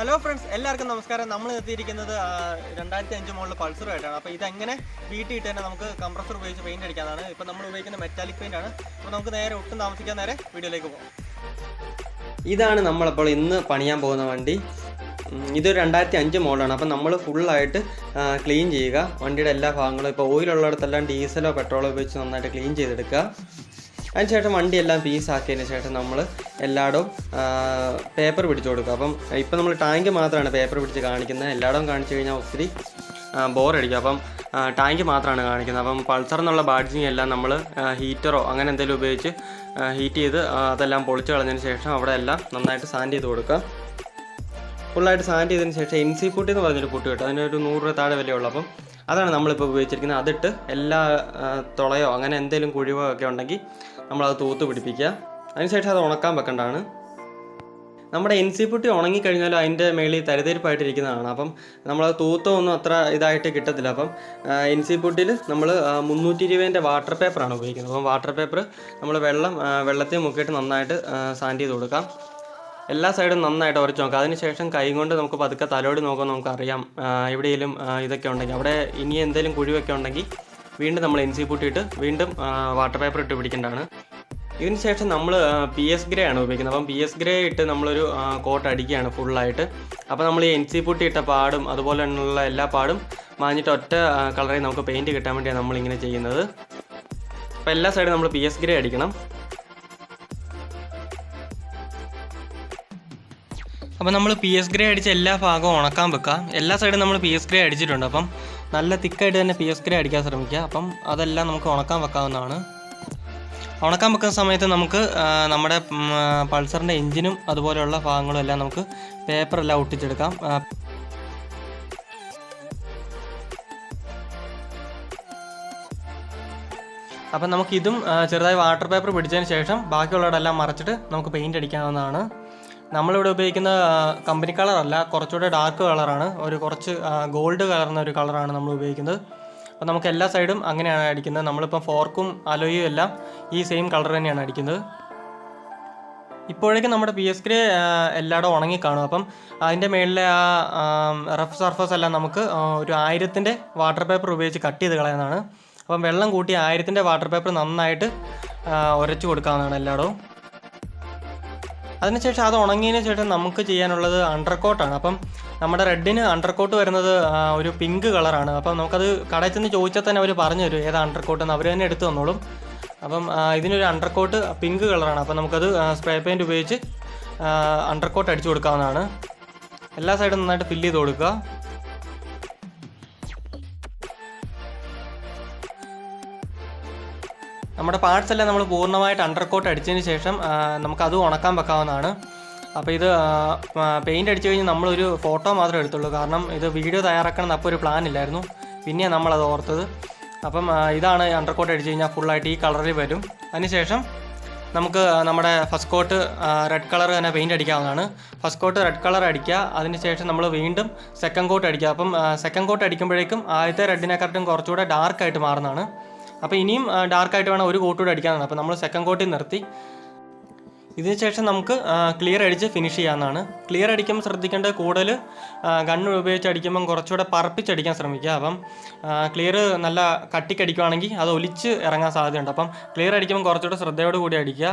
Hello friends എല്ലാവർക്കും നമസ്കാരം. നമ്മൾ എത്തിയിരിക്കുന്നത് രണ്ടായിരത്തി അഞ്ച് മോഡൽ പൾസറുമായിട്ടാണ്. അപ്പോൾ ഇതെങ്ങനെ വീട്ടിയിട്ട് തന്നെ നമുക്ക് കംപ്രസർ ഉപയോഗിച്ച് പെയിന്റ് അടിക്കാനാണ് ഇപ്പോൾ നമ്മൾ ഉപയോഗിക്കുന്ന മെറ്റാലിക് പെയിന്റ് ആണ്. അപ്പോൾ നമുക്ക് നേരെ ഒട്ടും താമസിക്കാൻ നേരെ വീഡിയോയിലേക്ക് പോകാം. ഇതാണ് നമ്മളപ്പോൾ ഇന്ന് പണിയാൻ പോകുന്ന വണ്ടി. ഇതൊരു രണ്ടായിരത്തി അഞ്ച് മോഡലാണ്. അപ്പം നമ്മൾ ഫുള്ളായിട്ട് ക്ലീൻ ചെയ്യുക. വണ്ടിയുടെ എല്ലാ ഭാഗങ്ങളും ഇപ്പോൾ ഓയിലുള്ളിടത്തെല്ലാം ഡീസലോ പെട്രോളോ ഉപയോഗിച്ച് നന്നായിട്ട് ക്ലീൻ ചെയ്തെടുക്കുക. അതിനുശേഷം വണ്ടിയെല്ലാം പീസാക്കിയതിന് ശേഷം നമ്മൾ എല്ലായിടവും പേപ്പർ പിടിച്ചു കൊടുക്കുക അപ്പം ഇപ്പം നമ്മൾ ടാങ്ക് മാത്രമാണ് പേപ്പർ പിടിച്ച് കാണിക്കുന്നത്. എല്ലായിടവും കാണിച്ചു കഴിഞ്ഞാൽ ഒത്തിരി ബോറടിക്കും അപ്പം ടാങ്ക് മാത്രമാണ് കാണിക്കുന്നത്. അപ്പം പൾസർ എന്നുള്ള ബാഡ്ജിങ് എല്ലാം നമ്മൾ ഹീറ്ററോ അങ്ങനെ എന്തെങ്കിലും ഉപയോഗിച്ച് ഹീറ്റ് ചെയ്ത് അതെല്ലാം പൊളിച്ച് കളഞ്ഞതിന് ശേഷം അവിടെ എല്ലാം നന്നായിട്ട് സാൻഡ് ചെയ്ത് കൊടുക്കുക. ഫുള്ളായിട്ട് സാൻഡ് ചെയ്തതിന് ശേഷം എൻ സി പുട്ടി എന്ന് പറഞ്ഞൊരു പുട്ട് കിട്ടും. അതിനൊരു നൂറ് രൂപ താഴെ വിലയുള്ളൂ അപ്പം അതാണ് നമ്മളിപ്പോൾ ഉപയോഗിച്ചിരിക്കുന്നത്. അതിട്ട് എല്ലാ തുളയോ അങ്ങനെ എന്തെങ്കിലും കുഴിവോ ഒക്കെ ഉണ്ടെങ്കിൽ നമ്മളത് തൂത്ത് പിടിപ്പിക്കുക. അതിനുശേഷം അത് ഉണക്കാൻ വെക്കേണ്ടതാണ്. നമ്മുടെ എൻ സി പുട്ടി ഉണങ്ങിക്കഴിഞ്ഞാൽ അതിന്റെ മേളിൽ തരിതരിപ്പായിട്ടിരിക്കുന്നതാണ്. അപ്പം തൂത്തോ ഒന്നും അത്ര ഇതായിട്ട് കിട്ടത്തില്ല. അപ്പം എൻ സി പുട്ടിൽ നമ്മൾ മുന്നൂറ്റി ഇരുപതിന്റെ വാട്ടർ പേപ്പറാണ് ഉപയോഗിക്കുന്നത്. അപ്പം വാട്ടർ പേപ്പർ നമ്മൾ വെള്ളം വെള്ളത്തിൽ മുക്കിയിട്ട് നന്നായിട്ട് സാൻഡ് ചെയ്ത് കൊടുക്കാം. എല്ലാ സൈഡും നന്നായിട്ട് ഉരച്ച് നോക്കാം. അതിനുശേഷം കൈ കൊണ്ട് നമുക്ക് പതുക്കെ തലോടി നോക്കുമ്പോൾ നമുക്കറിയാം എവിടെയെങ്കിലും ഇതൊക്കെ ഉണ്ടെങ്കിൽ. അവിടെ ഇനി എന്തെങ്കിലും കുഴിവൊക്കെ ഉണ്ടെങ്കിൽ വീണ്ടും നമ്മൾ എൻ സി പൂട്ടിയിട്ട് വീണ്ടും വാട്ടർ പേപ്പർ ഇട്ട് പിടിക്കേണ്ടതാണ്. ഇതിന് ശേഷം നമ്മൾ പി എസ് ഗ്രേ ആണ് ഉപയോഗിക്കുന്നത്. അപ്പം പി എസ് ഗ്രേ ഇട്ട് നമ്മളൊരു കോട്ട് അടിക്കുകയാണ് ഫുള്ളായിട്ട് അപ്പോൾ നമ്മൾ ഈ എൻ സി പൂട്ടി ഇട്ട പാടും അതുപോലെ തന്നെയുള്ള എല്ലാ പാടും മാഞ്ഞിട്ട് ഒറ്റ കളറിൽ നമുക്ക് പെയിന്റ് കിട്ടാൻ വേണ്ടിയാണ് നമ്മളിങ്ങനെ ചെയ്യുന്നത്. അപ്പോൾ എല്ലാ സൈഡും നമ്മൾ പി എസ് ഗ്രേ അടിക്കണം. അപ്പോൾ നമ്മൾ പി എസ് ഗ്രേ അടിച്ച് എല്ലാ ഭാഗവും ഉണക്കാൻ വെക്കുക എല്ലാ സൈഡും നമ്മൾ പി എസ് ഗ്രേ അടിച്ചിട്ടുണ്ട്. അപ്പം നല്ല തിക്കായിട്ട് തന്നെ പി എസ് ഗ്രേ അടിക്കാൻ ശ്രമിക്കുക. അപ്പം അതെല്ലാം നമുക്ക് ഉണക്കാൻ വെക്കാവുന്നതാണ്. ഉണക്കാൻ വെക്കുന്ന സമയത്ത് നമുക്ക് നമ്മുടെ പൾസറിന്റെ എഞ്ചിനും അതുപോലെയുള്ള ഭാഗങ്ങളും എല്ലാം നമുക്ക് പേപ്പറെല്ലാം ഒട്ടിച്ചെടുക്കാം. അപ്പം നമുക്കിതും ചെറുതായി വാട്ടർ പേപ്പർ പിടിച്ചതിന് ശേഷം ബാക്കിയുള്ളതെല്ലാം മറച്ചിട്ട് നമുക്ക് പെയിന്റ് അടിക്കാവുന്നതാണ്. നമ്മളിവിടെ ഉപയോഗിക്കുന്ന കമ്പനി കളറല്ല കുറച്ചുകൂടെ ഡാർക്ക് കളറാണ് ഒരു കുറച്ച് ഗോൾഡ് കളർന്ന ഒരു കളറാണ് നമ്മൾ ഉപയോഗിക്കുന്നത്. അപ്പോൾ നമുക്ക് എല്ലാ സൈഡും അങ്ങനെയാണ് അടിക്കുന്നത്. നമ്മളിപ്പോൾ ഫോർക്കും അലോയും എല്ലാം ഈ സെയിം കളർ തന്നെയാണ് അടിക്കുന്നത്. ഇപ്പോഴേക്കും നമ്മുടെ പി എസ് ഗ്രേ എല്ലായിടും ഉണങ്ങിക്കാണും. അപ്പം അതിന്റെ മേളിലെ ആ റഫ് സർഫസ് എല്ലാം നമുക്ക് ഒരു ആയിരത്തിന്റെ വാട്ടർ പേപ്പർ ഉപയോഗിച്ച് കട്ട് ചെയ്ത് കളയുന്നതാണ്. അപ്പം വെള്ളം കൂട്ടി ആയിരത്തിന്റെ വാട്ടർ പേപ്പർ നന്നായിട്ട് ഉരച്ച് കൊടുക്കാവുന്നതാണ് എല്ലായിടവും. അതിനുശേഷം അത് ഉണങ്ങിയതിന് ശേഷം നമുക്ക് ചെയ്യാനുള്ളത് അണ്ടർകോട്ടാണ് അപ്പം നമ്മുടെ റെഡിന് അണ്ടർകോട്ട് വരുന്നത് ഒരു പിങ്ക് കളറാണ് അപ്പം നമുക്കത് കടയിൽ ചെന്ന് ചോദിച്ചാൽ തന്നെ അവർ പറഞ്ഞു തരും ഏതാ അണ്ടർകോട്ട് എന്ന്. അവർ തന്നെ എടുത്തു തന്നോളും. അപ്പം ഇതിനൊരു അണ്ടർകോട്ട് പിങ്ക് കളറാണ് അപ്പം നമുക്കത് സ്പ്രേ പെയിന്റ് ഉപയോഗിച്ച് അണ്ടർകോട്ട് അടിച്ചു കൊടുക്കാവുന്നതാണ്. എല്ലാ സൈഡും നന്നായിട്ട് ഫില്ല് ചെയ്ത് കൊടുക്കുക. നമ്മുടെ പാർട്സ് എല്ലാം നമ്മൾ പൂർണമായിട്ട് അണ്ടർകോട്ട് അടിച്ചതിന് ശേഷം നമുക്കത് ഉണക്കാൻ വെക്കാവുന്നതാണ്. അപ്പോൾ ഇത് പെയിന്റ് അടിച്ചു കഴിഞ്ഞ് നമ്മളൊരു ഫോട്ടോ മാത്രമേ എടുത്തുള്ളൂ. കാരണം ഇത് വീഡിയോ തയ്യാറാക്കണം അപ്പോൾ ഒരു പ്ലാൻ ഇല്ലായിരുന്നു. പിന്നെയാണ് നമ്മളത് ഓർത്തത്. അപ്പം ഇതാണ് അണ്ടർകോട്ട് അടിച്ചു കഴിഞ്ഞാൽ ഫുള്ളായിട്ട് ഈ കളറിൽ വരും. അതിനുശേഷം നമുക്ക് നമ്മുടെ ഫസ്റ്റ് കോട്ട് റെഡ് കളർ തന്നെ പെയിന്റ് അടിക്കാവുന്നതാണ്. ഫസ്റ്റ് കോട്ട് റെഡ് കളർ അടിക്കുക. അതിനുശേഷം നമ്മൾ വീണ്ടും സെക്കൻഡ് കോട്ട് അടിക്കുക. അപ്പം സെക്കൻഡ് കോട്ട് അടിക്കുമ്പോഴേക്കും ആദ്യത്തെ റെഡിനെക്കാട്ടും കുറച്ചുകൂടെ ഡാർക്കായിട്ട് മാറുന്നതാണ്. അപ്പോൾ ഇനിയും ഡാർക്കായിട്ട് വേണം ഒരു കോട്ട് കൂടെ അടിക്കാനാണ്. അപ്പോൾ നമ്മൾ സെക്കൻഡ് കോട്ടിൽ നിർത്തി. ഇതിന് ശേഷം നമുക്ക് ക്ലിയർ അടിച്ച് ഫിനിഷ് ചെയ്യാവുന്നതാണ്. ക്ലിയർ അടിക്കുമ്പോൾ ശ്രദ്ധിക്കേണ്ടത് കൂടുതൽ ഗണ്ണ് ഉപയോഗിച്ച് അടിക്കുമ്പം കുറച്ചുകൂടെ പറപ്പിച്ചടിക്കാൻ ശ്രമിക്കുക. അപ്പം ക്ലിയർ നല്ല കട്ടിക്കടിക്കുവാണെങ്കിൽ അത് ഒലിച്ച് ഇറങ്ങാൻ സാധ്യതയുണ്ട്. അപ്പം ക്ലിയർ അടിക്കുമ്പോൾ കുറച്ചുകൂടെ ശ്രദ്ധയോട് കൂടി അടിക്കുക.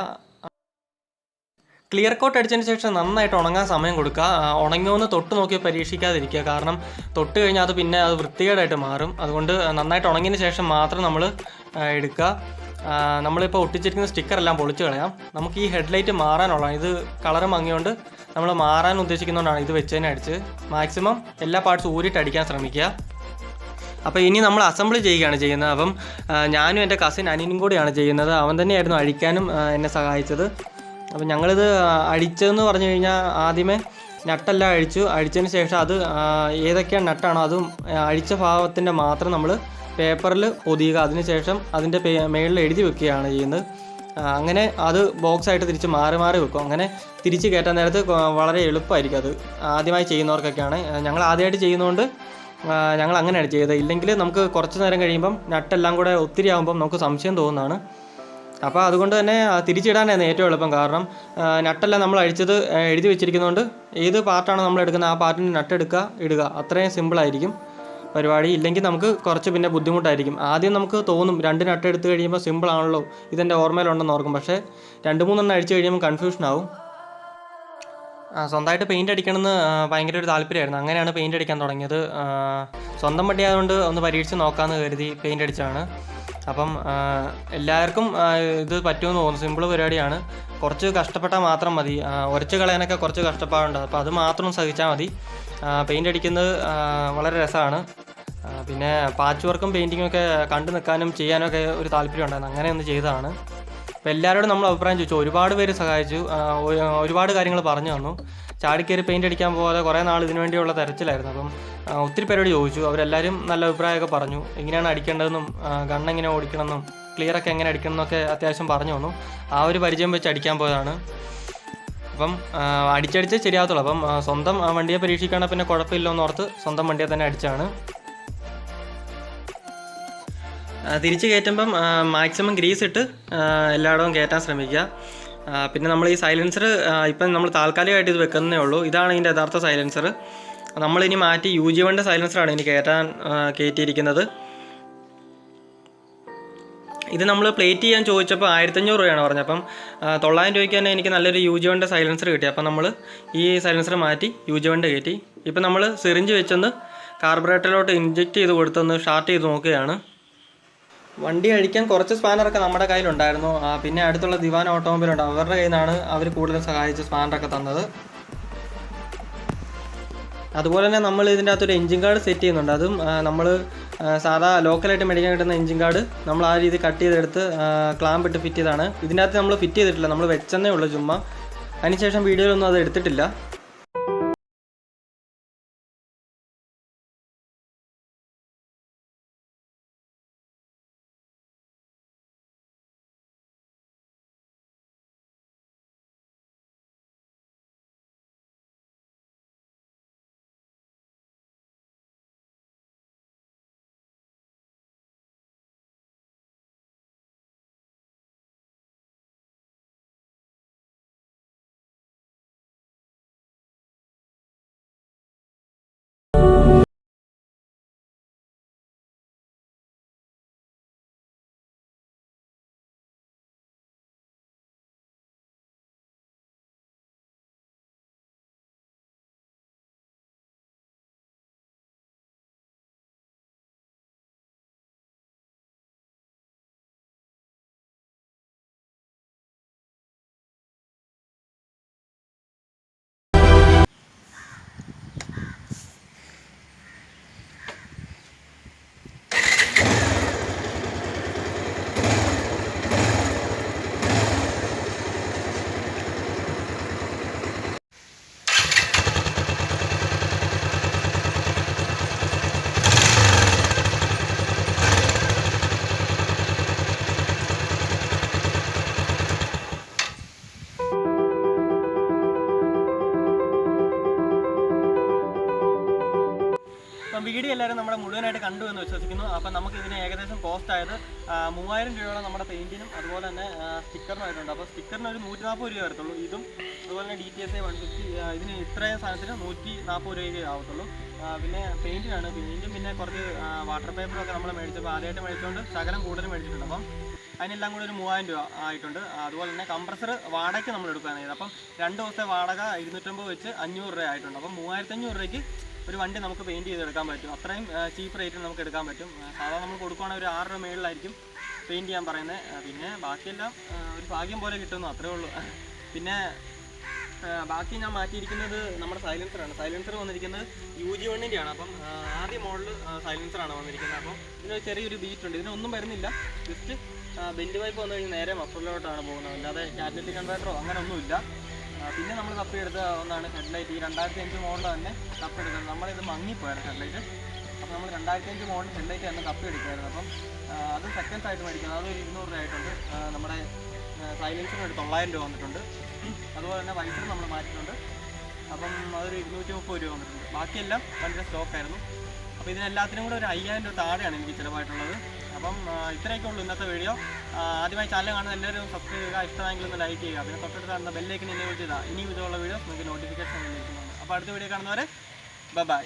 ക്ലിയർ കോട്ട് അടിച്ചതിന് ശേഷം നന്നായിട്ട് ഉണങ്ങാൻ സമയം കൊടുക്കുക. ഉണങ്ങുമെന്ന് തൊട്ട് നോക്കി പരീക്ഷിക്കാതിരിക്കുക. കാരണം തൊട്ട് കഴിഞ്ഞാൽ അത് പിന്നെ അത് വൃത്തികേടായിട്ട് മാറും. അതുകൊണ്ട് നന്നായിട്ട് ഉണങ്ങിയതിന് ശേഷം മാത്രം നമ്മൾ എടുക്കുക. നമ്മളിപ്പോൾ ഒട്ടിച്ചിരിക്കുന്ന സ്റ്റിക്കറെല്ലാം പൊളിച്ച് കളയാം. നമുക്ക് ഈ ഹെഡ്ലൈറ്റ് മാറാനുള്ളതാണ് ഇത് കളർ മങ്ങിയോണ്ട് നമ്മൾ മാറാൻ ഉദ്ദേശിക്കുന്നതുകൊണ്ടാണ് ഇത് വെച്ചതിനെ അടിച്ച്. മാക്സിമം എല്ലാ പാർട്സും ഊരിട്ട് അടിക്കാൻ ശ്രമിക്കുക. അപ്പോൾ ഇനി നമ്മൾ അസംബിൾ ചെയ്യുകയാണ് ചെയ്യുന്നത്. അപ്പം ഞാനും എന്റെ കസിൻ അനിനും കൂടിയാണ് ചെയ്യുന്നത്. അവൻ തന്നെയായിരുന്നു അഴിക്കാനും എന്നെ സഹായിച്ചത്. അപ്പം ഞങ്ങളിത് അഴിച്ചതെന്ന് പറഞ്ഞു കഴിഞ്ഞാൽ ആദ്യമേ നട്ടെല്ലാം അഴിച്ചു. അഴിച്ചതിന് ശേഷം അത് ഏതൊക്കെയാണ് നട്ടാണോ അതും അഴിച്ച ഭാഗത്തിന്റെ മാത്രം നമ്മൾ പേപ്പറിൽ പൊതിയുക. അതിനുശേഷം അതിന്റെ മേളിൽ എഴുതി വെക്കുകയാണ് ചെയ്യുന്നത്. അങ്ങനെ അത് ബോക്സ് ആയിട്ട് തിരിച്ച് മാറി മാറി വെക്കും. അങ്ങനെ തിരിച്ച് കയറ്റാൻ നേരത്ത് വളരെ എളുപ്പമായിരിക്കും അത് ആദ്യമായി ചെയ്യുന്നവർക്കൊക്കെയാണ്. ഞങ്ങൾ ആദ്യമായിട്ട് ചെയ്യുന്നതുകൊണ്ട് ഞങ്ങൾ അങ്ങനെയാണ് ചെയ്തത്. ഇല്ലെങ്കിൽ നമുക്ക് കുറച്ച് നേരം കഴിയുമ്പം നട്ടെല്ലാം കൂടെ ഒത്തിരി ആകുമ്പം നമുക്ക് സംശയം തോന്നുന്നതാണ്. അപ്പോൾ അതുകൊണ്ട് തന്നെ തിരിച്ചിടാനായിരുന്നു ഏറ്റവും എളുപ്പം കാരണം നട്ടെല്ലാം നമ്മൾ അഴിച്ചത് എഴുതി വെച്ചിരിക്കുന്നതുകൊണ്ട് ഏത് പാർട്ടാണ് നമ്മൾ എടുക്കുന്നത് ആ പാർട്ടിന് നട്ടെടുക്കുക ഇടുക. അത്രയും സിമ്പിളായിരിക്കും പരിപാടി. ഇല്ലെങ്കിൽ നമുക്ക് കുറച്ച് പിന്നെ ബുദ്ധിമുട്ടായിരിക്കും. ആദ്യം നമുക്ക് തോന്നും രണ്ട് നട്ട് എടുത്ത് കഴിയുമ്പോൾ സിമ്പിൾ ആണല്ലോ ഇതെന്റെ ഓർമ്മയിലുണ്ടെന്ന് ഓർക്കും. പക്ഷേ രണ്ട് മൂന്നെണ്ണം അടിച്ച് കഴിയുമ്പോൾ കൺഫ്യൂഷൻ ആവും. സ്വന്തമായിട്ട് പെയിന്റ് അടിക്കണമെന്ന് ഭയങ്കര ഒരു താല്പര്യമായിരുന്നു. അങ്ങനെയാണ് പെയിന്റ് അടിക്കാൻ തുടങ്ങിയത്. സ്വന്തം വണ്ടി ആയതുകൊണ്ട് ഒന്ന് പരീക്ഷിച്ച് നോക്കാമെന്ന് കരുതി പെയിന്റ് അടിച്ചാണ് അപ്പം എല്ലാവർക്കും ഇത് പറ്റുമെന്ന് തോന്നുന്നു. സിമ്പിൾ പരിപാടിയാണ്. കുറച്ച് കഷ്ടപ്പെട്ടാൽ മാത്രം മതി. ഉരച്ച് കളയാനൊക്കെ കുറച്ച് കഷ്ടപ്പാടുണ്ട്. അപ്പോൾ അത് മാത്രം സഹിച്ചാൽ മതി. പെയിന്റ് അടിക്കുന്നത് വളരെ രസമാണ്. പിന്നെ പാച്ച് വർക്കും പെയിന്റിങ്ങും ഒക്കെ കണ്ടു നിൽക്കാനും ചെയ്യാനൊക്കെ ഒരു താല്പര്യം ഉണ്ടായിരുന്നു. അങ്ങനെ ഒന്ന് ചെയ്തതാണ്. അപ്പോൾ എല്ലാവരോടും നമ്മൾ അഭിപ്രായം ചോദിച്ചു. ഒരുപാട് പേര് സഹായിച്ചു. ഒരുപാട് കാര്യങ്ങൾ പറഞ്ഞു തന്നു. ചാടിക്കയറി പെയിന്റ് അടിക്കാൻ പോകാതെ കുറേ നാൾ ഇതിനു വേണ്ടിയുള്ള തെരച്ചിലായിരുന്നു. അപ്പം ഒത്തിരി പേരോട് ചോദിച്ചു. അവരെല്ലാവരും നല്ല അഭിപ്രായമൊക്കെ പറഞ്ഞു. എങ്ങനെയാണ് അടിക്കേണ്ടതെന്നും ഗണ്ണ് എങ്ങനെ ഓടിക്കണമെന്നും ക്ലിയറൊക്കെ എങ്ങനെ അടിക്കണം എന്നൊക്കെ അത്യാവശ്യം പറഞ്ഞു തന്നു. ആ ഒരു പരിചയം വെച്ച് അടിക്കാൻ പോയതാണ്. അപ്പം അടിച്ചടിച്ച് ശരിയാകത്തുള്ളൂ. അപ്പം സ്വന്തം വണ്ടിയെ പരീക്ഷിക്കുകയാണെങ്കിൽ പിന്നെ കുഴപ്പമില്ലെന്ന് ഓർത്ത് സ്വന്തം വണ്ടിയെ തന്നെ അടിച്ചാണ്. തിരിച്ച് കയറ്റുമ്പം മാക്സിമം ഗ്രീസ് ഇട്ട് എല്ലായിടവും കയറ്റാൻ ശ്രമിക്കുക. പിന്നെ നമ്മൾ ഈ സൈലൻസർ ഇപ്പം നമ്മൾ താൽക്കാലികമായിട്ട് ഇത് വെക്കുന്നേ ഉള്ളൂ. ഇതാണ് ഇതിന്റെ യഥാർത്ഥ സൈലൻസർ നമ്മളിനി മാറ്റി യു ജി വണ്ടെ സൈലൻസറാണ് ഇനി കയറ്റാൻ കയറ്റിയിരിക്കുന്നത്. ഇത് നമ്മൾ പ്ലേറ്റ് ചെയ്യാൻ ചോദിച്ചപ്പോൾ ആയിരത്തഞ്ഞൂറ് രൂപയാണ് പറഞ്ഞത് അപ്പം തൊള്ളായിരം രൂപയ്ക്ക് തന്നെ എനിക്ക് നല്ലൊരു യു ജി വണ്ടെ സൈലൻസർ കിട്ടി. അപ്പം നമ്മൾ ഈ സൈലൻസർ മാറ്റി യു ജി വണ്ടെ കയറ്റി. ഇപ്പം നമ്മൾ സിറിഞ്ച് വെച്ചൊന്ന് കാർബറേറ്ററിലോട്ട് ഇൻജെക്റ്റ് ചെയ്ത് കൊടുത്തൊന്ന് സ്റ്റാർട്ട് ചെയ്ത് നോക്കുകയാണ്. വണ്ടി അഴിക്കാൻ കുറച്ച് സ്പാനറൊക്കെ നമ്മുടെ കയ്യിലുണ്ടായിരുന്നു. പിന്നെ അടുത്തുള്ള ദിവാൻ ഓട്ടോമൊബൈൽ ഉണ്ട് അവരുടെ കയ്യിൽ നിന്നാണ് അവർ കൂടുതൽ സഹായിച്ച് സ്പാനറൊക്കെ തന്നത്. അതുപോലെ തന്നെ നമ്മൾ ഇതിന്റെ അകത്തൊരു എഞ്ചിൻ കാർഡ് സെറ്റ് ചെയ്യുന്നുണ്ട്. അതും നമ്മൾ സാധാ ലോക്കലായിട്ട് മേടിക്കാൻ കിട്ടുന്ന എഞ്ചിൻ കാർഡ് നമ്മൾ ആ രീതി കട്ട് ചെയ്തെടുത്ത് ക്ലാമ്പ് ഇട്ട് ഫിറ്റ് ചെയ്താണ് ഇതിന്റെ അകത്ത് നമ്മൾ ഫിറ്റ് ചെയ്തിട്ടില്ല. നമ്മൾ വെച്ചെന്നേ ഉള്ളൂ ചുമ്മാ. അതിനുശേഷം വീഡിയോയിലൊന്നും അത് എടുത്തിട്ടില്ല. വീഡിയോ എല്ലാവരും നമ്മുടെ മുഴുവനായിട്ട് കണ്ടു എന്ന് വിശ്വസിക്കുന്നു. അപ്പം നമുക്ക് ഇതിന് ഏകദേശം കോസ്റ്റ് ആയത് മൂവായിരം രൂപയോളം നമ്മുടെ പെയിന്റിനും അതുപോലെ തന്നെ സ്റ്റിക്കറിനും ആയിട്ടുണ്ട് അപ്പോൾ സ്റ്റിക്കറിന് ഒരു നൂറ്റി നാൽപ്പത് രൂപ വരത്തുള്ളൂ. ഇതും അതുപോലെ തന്നെ D T S I one fifty ഇതിന് ഇത്രയും സാധനത്തിന് നൂറ്റി നാൽപ്പത് രൂപയ്ക്ക് ആവത്തുള്ളൂ പിന്നെ പെയിന്റിനാണ് പെയിന്റും പിന്നെ കുറച്ച് വാട്ടർ പേപ്പറും ഒക്കെ നമ്മൾ മേടിച്ചപ്പോൾ ആദ്യമായിട്ട് മേടിച്ചുകൊണ്ട് ശകലം കൂടുതൽ മേടിച്ചിട്ടുണ്ട്. അപ്പം അതിനെല്ലാം കൂടി ഒരു മൂവായിരം രൂപ ആയിട്ടുണ്ട്. അതുപോലെ തന്നെ കംപ്രസർ വാടകയ്ക്ക് നമ്മൾ എടുക്കുകയാണ് ചെയ്തത്. അപ്പം രണ്ട് ദിവസത്തെ വാടക ഇരുന്നൂറ്റമ്പത് വെച്ച് അഞ്ഞൂറ് രൂപ ആയിട്ടുണ്ട്. അപ്പം മൂവായിരത്തഞ്ഞൂറ് രൂപയ്ക്ക് ഒരു വണ്ടി നമുക്ക് പെയിന്റ് ചെയ്തെടുക്കാൻ പറ്റും. അത്രയും ചീപ്പ് റേറ്റിൽ നമുക്ക് എടുക്കാൻ പറ്റും. സാധാരണ നമ്മൾ കൊടുക്കുകയാണെങ്കിൽ ഒരു ആറ് രൂപ മേളിലായിരിക്കും പെയിന്റ് ചെയ്യാൻ പറയുന്നത്. പിന്നെ ബാക്കിയെല്ലാം ഒരു ഭാഗ്യം പോലെ കിട്ടുന്നു. അത്രേ ഉള്ളൂ. പിന്നെ ബാക്കി ഞാൻ മാറ്റിയിരിക്കുന്നത് നമ്മുടെ സൈലൻസറാണ് സൈലൻസർ വന്നിരിക്കുന്നത് യു ജി വണ്ണിന്റെയാണ് അപ്പം ആദ്യ മോഡൽ സൈലൻസറാണ് വന്നിരിക്കുന്നത്. അപ്പം ഇതിനൊരു ചെറിയൊരു ബീറ്റ് ഉണ്ട്. ഇതിനൊന്നും വരുന്നില്ല. ജസ്റ്റ് ബെൻഡ് വൈപ്പ് വന്നു കഴിഞ്ഞാൽ നേരെ മഫറിലോട്ടാണ് പോകുന്നത്. അല്ലാതെ കാറ്റലിറ്റിക് കൺവേർട്ടറോ അങ്ങനെ ഒന്നുമില്ല. പിന്നെ നമ്മൾ കപ്പ് തപ്പിയെടുത്ത ഒന്നാണ് ഹെഡ്ലൈറ്റ് ഈ രണ്ടായിരത്തി അഞ്ച് മോഡൽ തന്നെ കപ്പ് തപ്പിയെടുക്കുന്നത് നമ്മളിത് മങ്ങിപ്പോയായിരുന്നു ഹെഡ്ലൈറ്റ് അപ്പോൾ നമ്മൾ രണ്ടായിരത്തി അഞ്ച് മോഡൽ ഹെഡ്ലൈറ്റ് തന്നെ തപ്പിയെടുക്കുമായിരുന്നു അപ്പം അത് സെക്കൻഡ്സ് ആയിട്ട് മേടിക്കുന്നത്. അതൊരു ഇരുന്നൂറ് രൂപ ആയിട്ടുണ്ട്. നമ്മുടെ സൈലൻസിന് ഒരു തൊള്ളായിരം രൂപ വന്നിട്ടുണ്ട്. അതുപോലെ തന്നെ വൈസർ നമ്മൾ മാറ്റിയിട്ടുണ്ട്. അപ്പം അതൊരു ഇരുന്നൂറ്റി മുപ്പത് രൂപ വന്നിട്ടുണ്ട്. ബാക്കിയെല്ലാം വണ്ടിയുടെ സ്റ്റോക്കായിരുന്നു അപ്പോൾ ഇതിനെല്ലാത്തിനും കൂടെ ഒരു അയ്യായിരം രൂപ താഴെയാണ് എനിക്ക് ചിലവായിട്ടുള്ളത്. അപ്പം ഇത്രയൊക്കെ ഉള്ളൂ ഇന്നത്തെ വീഡിയോ ആദ്യമായി ചാനൽ കാണുന്ന എല്ലാവരും സബ്സ്ക്രൈബ് ചെയ്യുക ഇഷ്ടമായെങ്കിൽ ഒന്ന് ലൈക്ക് ചെയ്യുക. പിന്നെ തൊട്ടടുത്ത് കാണുന്ന ബെല്ലേക്ക് എന്നെ വിളിച്ചതാണ് ഇനി ഇതുള്ള വീഡിയോ നിങ്ങൾക്ക് നോട്ടിഫിക്കേഷൻ ലഭിക്കുന്നതാണ് അപ്പോൾ അടുത്ത വീഡിയോ കാണുന്നവരെ ബൈ